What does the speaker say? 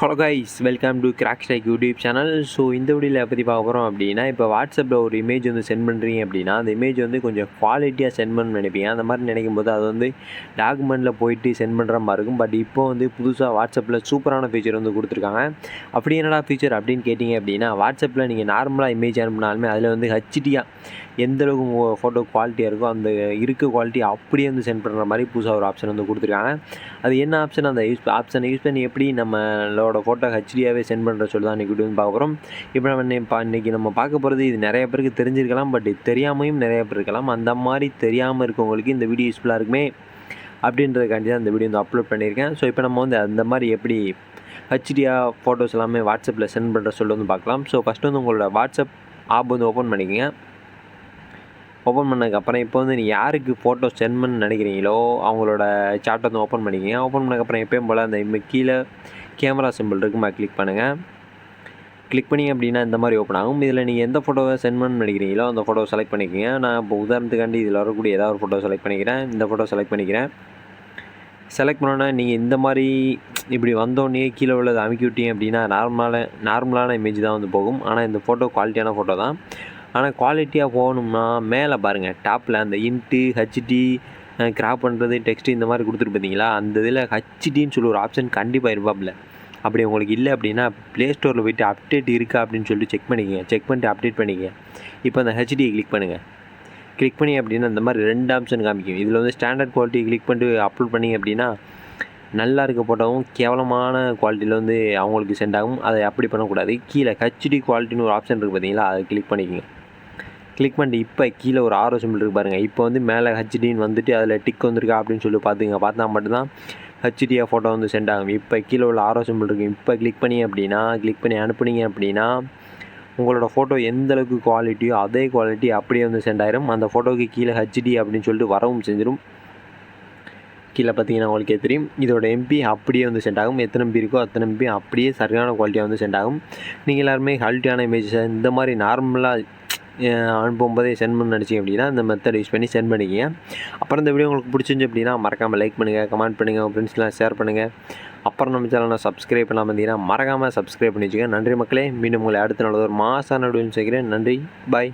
Hello guys welcome to crack strike YouTube channel so இந்த வீடியோவில் பற்றி பார்க்க போகிறோம் அப்படின்னா இப்போ வாட்ஸ்அப்பில் ஒரு இமேஜ் வந்து சென்ட் பண்ணுறீங்க அப்படின்னா அந்த இமேஜ் வந்து கொஞ்சம் குவாலிட்டியாக சென்ட் பண்ண நினைப்பீங்க. அந்த மாதிரி நினைக்கும் போது அது வந்து டாக்குமெண்ட்டில் போயிட்டு சென்ட் பண்ணுற மாதிரி இருக்கும். பட் இப்போ வந்து புதுசாக வாட்ஸ்அப்பில் சூப்பரான ஃபீச்சர் வந்து கொடுத்துருக்காங்க. அப்படி என்னடா ஃபீச்சர் அப்படின்னு கேட்டிங்க அப்படின்னா வாட்ஸ்அப்பில் நீங்கள் நார்மலாக இமேஜ் அனுப்புனாலுமே அதில் வந்து ஹச்டியாக எந்த அளவுக்கு உங்கள் ஃபோட்டோ குவாலிட்டியாக இருக்கோ அந்த இருக்க குவாலிட்டி அப்படியே வந்து சென்ட் பண்ணுற மாதிரி புதுசாக ஒரு ஆப்ஷன் வந்து கொடுத்துருக்காங்க. அது என்ன ஆப்ஷன் அந்த யூஸ் ஆப்ஷனை யூஸ் பண்ணி எப்படி நம்மளோட ஃபோட்டோ ஹெச்டியாகவே சென்ட் பண்ணுற சொல்லி தான் இன்றைக்கி வந்து பார்க்க போகிறோம் இப்போ நம்ம இன்னைக்கு இன்றைக்கி நம்ம பார்க்க போகிறது இது நிறைய பேருக்கு தெரிஞ்சிருக்கலாம் பட் தெரியாமையும் நிறைய பேர் இருக்கலாம். அந்த மாதிரி தெரியாமல் இருக்கவங்களுக்கு இந்த வீடியோ யூஸ்ஃபுல்லாக இருக்குமே அப்படின்றதுக்காண்டி தான் இந்த வீடியோ வந்து அப்லோட் பண்ணியிருக்கேன். ஸோ இப்போ நம்ம வந்து அந்த மாதிரி எப்படி ஹெச்டியாக ஃபோட்டோஸ் எல்லாமே வாட்ஸ்அப்பில் சென்ட் பண்ணுற சொல்லி வந்து பார்க்கலாம். ஸோ ஃபஸ்ட்டு வந்து உங்களோட வாட்ஸ்அப் ஆப் வந்து ஓப்பன் பண்ணிக்கங்க. ஓப்பன் பண்ணதுக்கப்புறம் இப்போ வந்து நீங்கள் யாருக்கு ஃபோட்டோ சென்ட் பண்ண நினைக்கிறீங்களோ அவங்களோட சார்ட் வந்து ஓப்பன் பண்ணிக்கங்க. ஓப்பன் பண்ணதுக்கப்புறம் எப்பயும் போல் அந்த கீழே கேமரா சிம்பிள் இருக்குமா கிளிக் பண்ணுங்கள் கிளிக் பண்ணி அப்படின்னா இந்த மாதிரி ஓப்பன் ஆகும். இதில் நீங்கள் எந்த ஃபோட்டோவை சென்ட் பண்ண நினைக்கிறீங்களோ அந்த ஃபோட்டோ செலக்ட் பண்ணிக்கோங்க. நான் இப்போ உதாரணத்துக்காண்டி இதில் வரக்கூடிய ஏதாவது ஒரு ஃபோட்டோ செலக்ட் பண்ணிக்கிறேன். இந்த ஃபோட்டோ செலக்ட் பண்ணிக்கிறேன். செலக்ட் பண்ணோன்னா நீங்கள் இந்த மாதிரி இப்படி வந்தோடனே கீழே உள்ளது அமைக்கி விட்டீங்க அப்படின்னா நார்மலான நார்மலான இமேஜ் தான் வந்து போகும். ஆனால் இந்த ஃபோட்டோ குவாலிட்டியான ஃபோட்டோ தான். ஆனால் குவாலிட்டியாக போகணும்னா மேலே பாருங்கள் டாப்பில் அந்த இன்ட்டு ஹச்டி கிராப் பண்ணுறது டெக்ஸ்ட்டு இந்த மாதிரி கொடுத்துட்டு பார்த்தீங்களா அந்த இதில் ஹச்டின்னு சொல்லி ஒரு ஆப்ஷன் கண்டிப்பாக இருப்பாப்பில்ல அப்படி உங்களுக்கு இல்லை அப்படின்னா ப்ளே ஸ்டோரில் போய்ட்டு அப்டேட் இருக்கா அப்படின்னு சொல்லிட்டு செக் பண்ணிக்கங்க. செக் பண்ணிட்டு அப்டேட் பண்ணிக்கங்க. இப்போ அந்த ஹெச்டியை கிளிக் பண்ணுங்கள் கிளிக் பண்ணி அப்படின்னா இந்த மாதிரி ரெண்டு ஆப்ஷன் காமிக்கும். இதில் வந்து ஸ்டாண்டர்ட் குவாலிட்டி கிளிக் பண்ணிட்டு அப்லோட் பண்ணிங்க அப்படின்னா நல்லா இருக்க போட்டோவும் கேவலமான குவாலிட்டியில் வந்து அவங்களுக்கு சென்ட் ஆகும். அதை அப்படி பண்ணக்கூடாது. கீழே ஹெச்டி குவாலிட்டின்னு ஒரு ஆப்ஷன் இருக்குது பார்த்தீங்களா? அதை கிளிக் பண்ணிக்கங்க. கிளிக் பண்ணிட்டு இப்போ கீழே ஒரு ஆரோ சிம்பிள் இருக்குது பாருங்கள் இப்போ வந்து மேலே ஹெச்டின்னு வந்துட்டு அதில் டிக் வந்திருக்கா அப்படின்னு சொல்லி பார்த்துங்க பார்த்தா மட்டும்தான் ஹெச்டியாக ஃபோட்டோ வந்து சென்ட் ஆகும். இப்போ கீழே உள்ள ஆரோ சிம்பிள் இருக்கும் இப்போ கிளிக் பண்ணி அப்படின்னா கிளிக் பண்ணி அனுப்புனீங்க அப்படின்னா உங்களோட ஃபோட்டோ எந்த அளவுக்கு குவாலிட்டியோ அதே குவாலிட்டி அப்படியே வந்து சென்ட் ஆயிரும். அந்த ஃபோட்டோவுக்கு கீழே ஹெச்டி அப்படின்னு சொல்லிட்டு வரவும் செஞ்சிடும் கீழே பார்த்தீங்கன்னா உங்களுக்கே தெரியும். இதோட எம்பி அப்படியே வந்து சென்ட் ஆகும். எத்தனை எம்பி இருக்கோ அத்தனை எம்பி அப்படியே சரியான குவாலிட்டியாக வந்து சென்ட் ஆகும். நீங்கள் எல்லாருமே குவாலிட்டியான இமேஜஸ் இந்த மாதிரி நார்மலாக அனுப்பும்போதே சென்ட் பண்ண நினச்சிங்க அப்படின்னா இந்த மெத்தட் யூஸ் பண்ணி சென்ட் பண்ணிக்கிங்க. அப்புறம் இந்த வீடியோ உங்களுக்கு பிடிச்சிருந்து அப்படின்னா மறக்காமல் லைக் பண்ணுங்கள் கமெண்ட் பண்ணுங்கள் உங்கள் ஃப்ரெண்ட்ஸ்லாம் ஷேர் பண்ணுங்கள் அப்புறம் நம்ம சேனலை சப்ஸ்கிரைப் பண்ணாமல் இருந்தீங்கன்னா மறக்காமல் சப்ஸ்கிரைப் பண்ணி வச்சுக்கோங்க. நன்றி மக்களே மீண்டும் உங்களை அடுத்த நாள் ஒரு மாதம் நடுவில் சேர்க்கிறேன் நன்றி பாய்